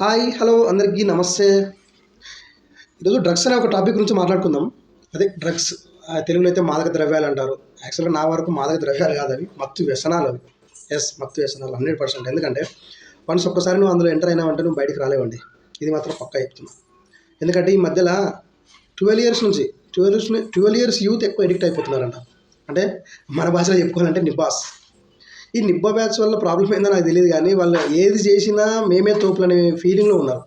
Hi hello అందరికీ నమస్తే. ఈరోజు డ్రగ్స్ అనే ఒక టాపిక్ గురించి మాట్లాడుకుందాం. అదే డ్రగ్స్ తెలుగులో అయితే మాదక ద్రవ్యాలు అంటారు. యాక్చువల్గా నా వరకు మాదక ద్రవ్యాలు కాదు అవి మత్తు వ్యసనాలు అవి. ఎస్ మత్తు వ్యసనాలు హండ్రెడ్ పర్సెంట్. ఎందుకంటే వన్స్ ఒక్కసారి నువ్వు అందులో ఎంటర్ అయినావంటే నువ్వు బయటికి రాలేవండి. ఇది మాత్రం పక్కా చెప్తున్నా. ఎందుకంటే ఈ మధ్యలో ట్వెల్వ్ ఇయర్స్ నుంచి twelve years twelve years youth ఎక్కువ ఎడిక్ట్ అయిపోతున్నారంట. అంటే మన భాషలో చెప్పుకోవాలంటే నిబాస్. ఈ నిబ్బా బ్యాచ్ వల్ల ప్రాబ్లం ఏందో నాకు తెలియదు కానీ వాళ్ళు ఏది చేసినా మేమే తోపులు అనే ఫీలింగ్లో ఉన్నారు.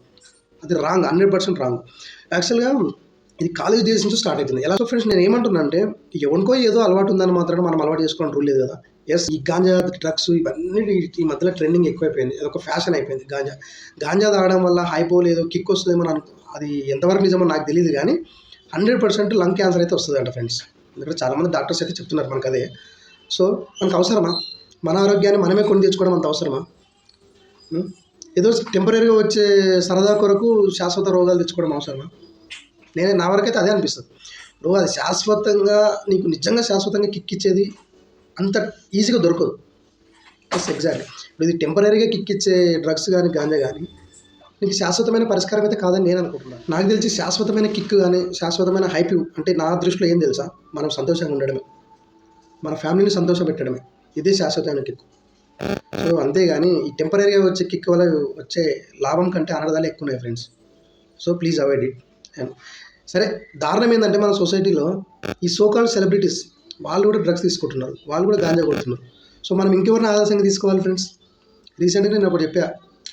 అది రాంగ్ హండ్రెడ్ పర్సెంట్ రాంగ్ యాక్చువల్గా ఇది కాలేజ్ డేస్ నుంచి స్టార్ట్ అవుతుంది ఎలా ఫ్రెండ్స్ నేను ఏమంటున్నా అంటే ఎవరికో ఏదో అలవాటు ఉందని మాత్రం మనం అలవాటు చేసుకోవడం రూల్ లేదు కదా. ఎస్ ఈ గాంజా డ్రగ్స్ ఇవన్నీ ఈ- మధ్యలో ట్రెండింగ్ ఎక్కువైపోయింది. అది ఒక ఫ్యాషన్ అయిపోయింది గాంజా. గాంజా తాగడం వల్ల హైపో లేదో కిక్ వస్తుందేమో అని అది ఎంతవరకు నిజమో నాకు తెలియదు కానీ హండ్రెడ్ పర్సెంట్ లంగ్ క్యాన్సర్ అయితే వస్తుంది అంట ఫ్రెండ్స్. ఎందుకంటే చాలామంది డాక్టర్స్ అయితే చెప్తున్నారు మనకు అదే సో మనకు అవసరమా? మన ఆరోగ్యాన్ని మనమే కొని తెచ్చుకోవడం అంత అవసరమా? ఏదో టెంపరీగా వచ్చే సరదా కొరకు శాశ్వత రోగాలు తెచ్చుకోవడం అవసరమా? నేను నా వరకైతే అదే అనిపిస్తుంది. నువ్వు అది శాశ్వతంగా నీకు నిజంగా శాశ్వతంగా కిక్ ఇచ్చేది అంత ఈజీగా దొరకదు. ఎస్ ఎగ్జాక్ట్ ఇప్పుడు ఇది టెంపరీగా కిక్కిచ్చే డ్రగ్స్ కానీ గాంజా కానీ నీకు శాశ్వతమైన పరిష్కారం అయితే కాదని నేను అనుకుంటున్నాను. నాకు తెలిసి శాశ్వతమైన కిక్ కానీ శాశ్వతమైన హైప్ అంటే నా దృష్టిలో ఏం తెలుసా? మనం సంతోషంగా ఉండడమే. మన ఫ్యామిలీని సంతోష పెట్టడమే ఇదే శాశ్వతమైన కిక్ సో అంతేగాని ఈ టెంపరీగా వచ్చే కిక్ వల్ల వచ్చే లాభం కంటే అనర్థాలు ఎక్కువ ఉన్నాయి friends so please avoid it and సరే దారుణం ఏంటంటే మన సొసైటీలో ఈ సోకాల్ సెలబ్రిటీస్ వాళ్ళు కూడా డ్రగ్స్ తీసుకుంటున్నారు. వాళ్ళు కూడా గాంజా కొడుతున్నారు. సో మనం ఇంకెవరిని ఆదర్శంగా తీసుకోవాలి ఫ్రెండ్స్ రీసెంట్గా నేను ఒకటి చెప్పా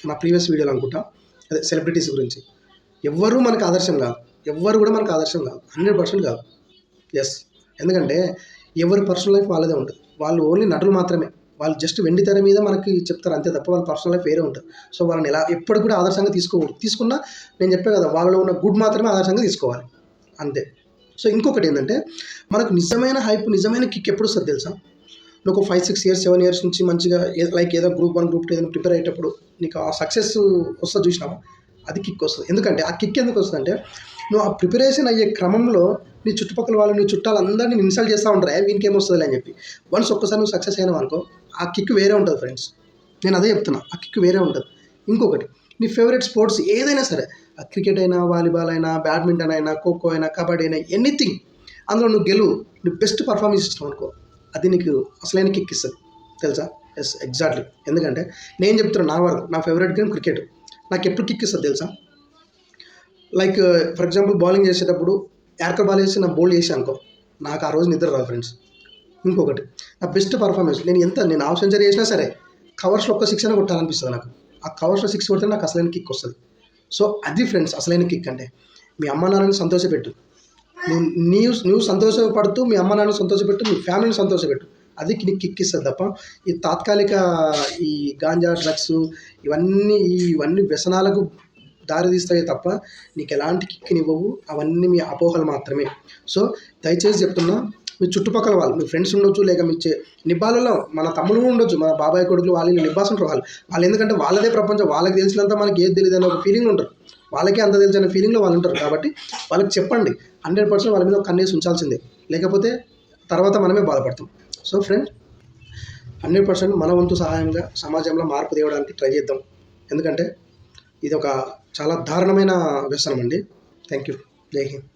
నా ప్రీవియస్ వీడియోలో అనుకుంటా. అదే సెలబ్రిటీస్ గురించి. ఎవ్వరూ మనకు ఆదర్శం కాదు. ఎవ్వరు కూడా మనకు ఆదర్శం కాదు. హండ్రెడ్ పర్సెంట్ కాదు. ఎస్ ఎందుకంటే ఎవరి పర్సనల్ లైఫ్ వాళ్ళదే ఉంటుంది. వాళ్ళు ఓన్లీ నటులు మాత్రమే. వాళ్ళు జస్ట్ వెండి తెర మీద మనకి చెప్తారు అంతే తప్ప వాళ్ళ పర్సనల్ లైఫ్ వేరే ఉంటుంది. సో వాళ్ళని ఎలా ఎప్పుడు కూడా ఆదర్శంగా తీసుకోకూడదు. తీసుకున్నా నేను చెప్పే కదా వాళ్ళలో ఉన్న గుడ్ మాత్రమే ఆదర్శంగా తీసుకోవాలి. అంతే. సో ఇంకొకటి ఏంటంటే మనకు నిజమైన హైప్ నిజమైన కిక్ ఎప్పుడు వస్తుంది తెలుసా? నువ్వు ఒక five six years seven years నుంచి మంచిగా లైక్ ఏదో గ్రూప్ వన్ గ్రూప్ టూ ఏదైనా ప్రిపేర్ అయ్యేటప్పుడు నీకు ఆ సక్సెస్ వస్తుంది చూసినావా? అది కిక్ వస్తుంది. ఎందుకంటే ఆ కిక్ ఎందుకు వస్తుంది అంటే నువ్వు ఆ ప్రిపరేషన్ అయ్యే క్రమంలో నీ చుట్టుపక్కల వాళ్ళు నీ చుట్టాలు అందరినీ ఇన్సల్ట్ చేస్తూ ఉంటారు. వీనికి ఏమొస్తుంది అని చెప్పి. వన్స్ ఒక్కసారి నువ్వు సక్సెస్ అయినావు అనుకో ఆ కిక్ వేరే ఉంటుంది ఫ్రెండ్స్ నేను అదే చెప్తున్నా ఆ కిక్ వేరే ఉంటుంది. ఇంకొకటి నీ ఫేవరెట్ స్పోర్ట్స్ ఏదైనా సరే ఆ క్రికెట్ అయినా వాలీబాల్ అయినా బ్యాడ్మింటన్ అయినా ఖోఖో అయినా కబడ్డీ అయినా ఎనీథింగ్ అందులో నువ్వు గెలువు నువ్వు బెస్ట్ పర్ఫార్మెన్స్ ఇస్తావు అనుకో అది నీకు అసలైన కిక్ ఇస్తుంది. తెలుసా? ఎస్ ఎగ్జాక్ట్లీ ఎందుకంటే నేను చెప్తున్నా నా వరకు నా ఫేవరెట్ గేమ్ క్రికెట్ నాకు ఎప్పుడు కిక్ ఇస్తుంది తెలుసా? లైక్ ఫర్ ఎగ్జాంపుల్ బౌలింగ్ చేసేటప్పుడు యార్కర్ బాల్ వేసి నా బౌల్ చేసి అనుకో. నాకు ఆ రోజు నిద్ర రాదు ఫ్రెండ్స్ ఇంకొకటి నా బెస్ట్ పర్ఫార్మెన్స్ నేను ఎంత నేను హాఫ్ సెంచరీ చేసినా సరే కవర్స్లో ఒక్క సిక్స్ అయినా కొట్టాలనిపిస్తుంది నాకు. ఆ కవర్స్లో సిక్స్ కొడితే నాకు అసలైన కిక్ వస్తుంది. సో అది ఫ్రెండ్స్ అసలైన కిక్ అంటే. మీ అమ్మ నాన్నని సంతోషపెట్టు. నువ్వు నీవు నువ్వు సంతోషపడుతూ మీ అమ్మ నాన్నని సంతోషపెట్టు మీ ఫ్యామిలీని సంతోషపెట్టు. అది నీకు కిక్కిస్తుంది తప్ప ఈ తాత్కాలిక ఈ గాంజా డ్రగ్స్ ఇవన్నీ ఇవన్నీ వ్యసనాలకు దారి తీస్తాయి తప్ప నీకు ఎలాంటి కిక్కినివ్వవు. అవన్నీ మీ అపోహలు మాత్రమే. సో దయచేసి చెప్తున్నా మీ చుట్టుపక్కల వాళ్ళు మీ ఫ్రెండ్స్ ఉండొచ్చు లేక మీ చే నిబ్బాలలో మన తమ్ముడు కూడా ఉండొచ్చు మన బాబాయ్ కొడుకులు వాళ్ళు వీళ్ళు నిబ్బాస్ ఉంటారు వాళ్ళు. వాళ్ళు ఎందుకంటే వాళ్ళదే ప్రపంచం వాళ్ళకి తెలిసినంత మనకి ఏది తెలియదు అనే ఒక ఫీలింగ్ ఉంటారు వాళ్ళకే అంత తెలిసిన అనే ఫీలింగ్లో వాళ్ళు ఉంటారు. కాబట్టి వాళ్ళకి చెప్పండి హండ్రెడ్ పర్సెంట్ వాళ్ళ మీద కన్నేసి ఉంచాల్సిందే. లేకపోతే తర్వాత మనమే బాధపడతాం. సో ఫ్రెండ్ హండ్రెడ్ పర్సెంట్ మన వంతు సహాయంగా సమాజంలో మార్పు తేవడానికి ట్రై చేద్దాం. ఎందుకంటే ఇది ఒక చాలా దారుణమైన వ్యసనం అండి. థ్యాంక్ యూ జై హింద్.